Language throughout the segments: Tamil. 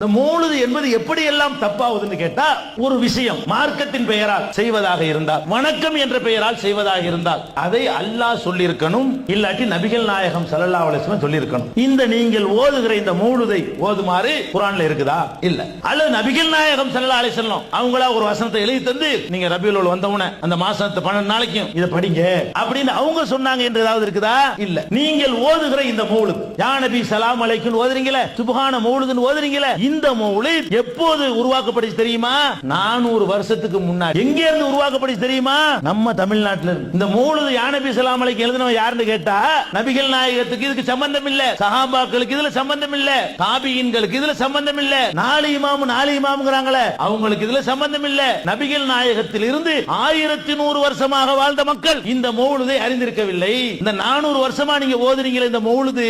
இந்த மூணுது என்பது எப்படி எல்லாம் தப்பாகுதுன்னு கேட்டா ஒரு விஷயம் மார்க்கத்தின் பெயரால் செய்வதாக இருந்தால் வணக்கம் என்ற பெயரால் செய்வதாக இருந்தால் அதை அல்லாஹ் சொல்லியிருக்கணும் இல்லாட்டி நபிகள் நாயகம் ஸல்லல்லாஹு அலிஸ்லம் சொல்லியிருக்கணும். இந்த நீங்கள் ஓதுகிற இந்த மூணுதை ஓதுமாறு குரான்ல இருக்குதா? இல்ல. அல்லது நபிகள் நாயகம் சல்லா அலிஸ்லம் அவங்களா ஒரு வசனத்தை எழுதி தந்து நீங்க ரபியுல் அவல் அந்த மாசத்து பன்னெண்டு நாளைக்கும் இதை படிங்க அப்படின்னு அவங்க சொன்னாங்க என்று ஏதாவது இருக்குதா? இல்ல. நீங்கள் ஓதுகிற இந்த மௌலுத் யா நபி சலாம் அலைக்கும் ஓதுறீங்களே? சுபஹான மூழுதுன்னு ஓதுறீங்களே? இந்த மௌலித் எப்போது உருவாக்கப்பட்டுச்சு தெரியுமா? நானூறு வருஷத்துக்கு முன்னாடி. எங்க இருந்து உருவாக்கப்பட்டுச்சு தெரியுமா? நம்ம தமிழ்நாட்டுல இருந்து. இந்த மௌலுது யானபி சலாம் அலைக்கு எழுதினவன் யாருன்னு கேட்டா நபிகள் நாயகத்துக்கு இதுக்கு சம்பந்தம் இல்ல சஹாபாக்களுக்கு இதுல சம்பந்தம் இல்ல தாபியின்களுக்கு இதுல சம்பந்தம் இல்ல நாலு இமாம் நாலு இமாம்ங்கறாங்களே அவங்களுக்கு இதுல சம்பந்தம் இல்ல நபிகள் நாயகத்தில் இருந்து ஆயிரத்தி நூறு வருஷமாக வாழ்ந்த மக்கள் இந்த மௌலுதை அறிந்திருக்கவில்லை. இந்த நானூறு வருஷமா நீங்க ஓதுறீங்களே இந்த மௌலுது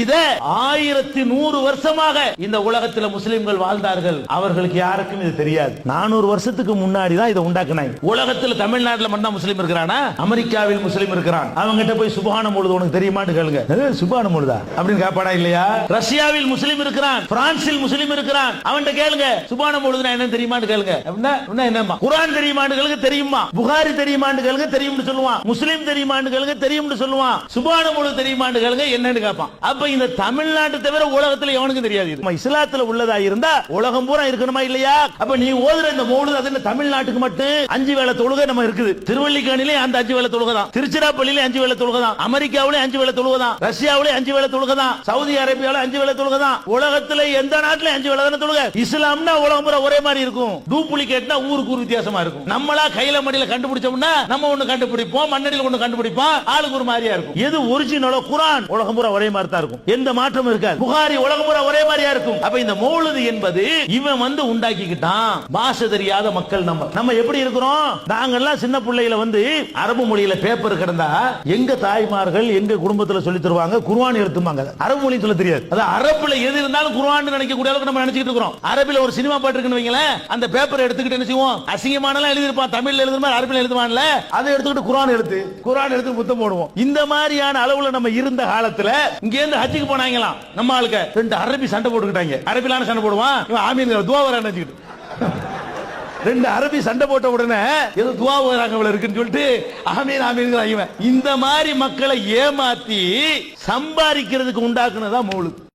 இத ஆயிரத்தி நூறு வருஷமாக இந்த உலகத்தில் முஸ்லிம்கள் வாழ்ந்தார்கள். அவர்களுக்கு யாருக்கும் இது தெரியாது. நானூறு வருஷத்துக்கு முன்னாடி தான் இதை உண்டாக்குனாங்க. உலகத்துல தமிழ்நாட்டில் மட்டும் முஸ்லீம் இருக்கிறானா? அமெரிக்காவில் முஸ்லீம் இருக்கிறான். அவங்கிட்ட போய் சுபானம் பொழுது உனக்கு தெரியுமான்னு கேளுங்க. சுபானம் பொழுதா? அப்படின்னு கேட்பாடா இல்லையா? ரஷ்யாவில் முஸ்லீம் இருக்கிறான். பிரான்சில் முஸ்லீம் இருக்கிறான். அவன்கிட்ட கேளுங்க. சுபானம் பொழுது என்ன தெரியுமான்னு கேளுங்க. அப்படின்னா குரான் தெரியுமான்னு கேளுங்க தெரியுமா புகாரி தெரியுமான்னு கேளுங்க தெரியும்னு சொல்லுவான். முஸ்லீம் தெரியுமான்னு கேளுங்க தெரியும்னு சொல்லுவான். சுபான பொழுது தெரியுமான்னு கேளுங்க என்னன்னு கேட்பான் அப்ப இந்த தமிழ்நாட்டு தவிர உலகத்துல எவனுக்கும் தெரியாது இஸ்லாத்துல உள்ளதா இருந்தா உலகம் பூரா இருக்கணுமா இல்லையா? அப்ப நீ ஓதுற இந்த மௌலுது அது தமிழ்நாட்டுக்கு மட்டும்? அஞ்சு வேலை தொழுகை நம்ம இருக்குது. திருவள்ளிக்கணிலே அந்த அஞ்சு வேலை தொழுகை தான். திருச்சிராப்பள்ளியிலே அஞ்சு வேலை தொழுகை தான். அமெரிக்காவிலே அஞ்சு வேலை தொழுகை தான். ரஷ்யாவிலே அஞ்சு வேலை தொழுகை தான். சவுதி அரேபியாவில அஞ்சு வேலை தொழுகை தான். உலகத்துல எந்த நாட்டுல அஞ்சு வேலை தானே தொழுகை? இஸ்லாம்னா உலகம் பூரா ஒரே மாதிரி இருக்கும். டூப்ளிகேட்னா ஊருக்கு ஊர் வித்தியாசமா இருக்கும். நம்மளா கையில மடியில கண்டுபிடிச்சோம்னா நம்ம ஒண்ணு கண்டுபிடிப்போம் மண்ணடியில் ஒண்ணு கண்டுபிடிப்போம் ஆளுக்கு ஒரு மாதிரியா இருக்கும். எது ஒரிஜினலோ குரான்? உலகம் பூரா ஒரே மாதிரி தான் இருக்கும். எந்த மாற்றமும் இருக்காது. புகாரி உலகம் பூரா ஒரே மாதிரியா இருக்கும். அப்ப இந்த மௌலுது என்பது இவன் வந்து உண்டாக்கிக்கிட்டான். பாஷை தெரியாத மக்கள் நம்ம. நம்ம எப்படி இருக்கிறோம்? நாங்கெல்லாம் சின்ன பிள்ளையில வந்து அரபு மொழியில பேப்பர் கிடந்தா எங்க தாய்மார்கள் எங்க குடும்பத்துல சொல்லி தருவாங்க? குர்வான் எடுத்துமாங்க அரபு மொழி சொல்ல தெரியாது. அது அரபுல எது இருந்தாலும் குர்வான் நினைக்க கூடிய அளவுக்கு நம்ம நினைச்சிட்டு இருக்கிறோம். அரபில ஒரு சினிமா பாட்டு இருக்குன்னு வைங்களேன் அந்த பேப்பர் எடுத்துக்கிட்டு என்ன செய்வோம்? அசிங்கமானலாம் எழுதிருப்பான் தமிழ்ல எழுதுற மாதிரி அரபில எழுதுவான்ல? அதை எடுத்துக்கிட்டு குரான் எடுத்து குரான் எடுத்து முத்தம் போடுவோம். இந்த மாதிரியான அளவுல நம்ம இருந்த காலத்துல இங்க இருந்து ஹஜ்ஜுக்கு போனாங்களாம். நம்ம ஆளுக்க ரெண்டு அரபி சண்டை போட்டுக்கிட்டாங்க. அரபிலான சண்டை போடுவான். இவன் ஆமீன் துவா வர நினைச்சுக்கிட்டு. ரெண்டு அரபி சண்டை போட்ட உடனே ஏதோ துவா வராங்க இவ்வளவு இருக்குன்னு சொல்லிட்டு ஆமீன் ஆமீன் இவன். இந்த மாதிரி மக்களை ஏமாத்தி சம்பாதிக்கிறதுக்கு உண்டாக்குனதான் மௌலுத்.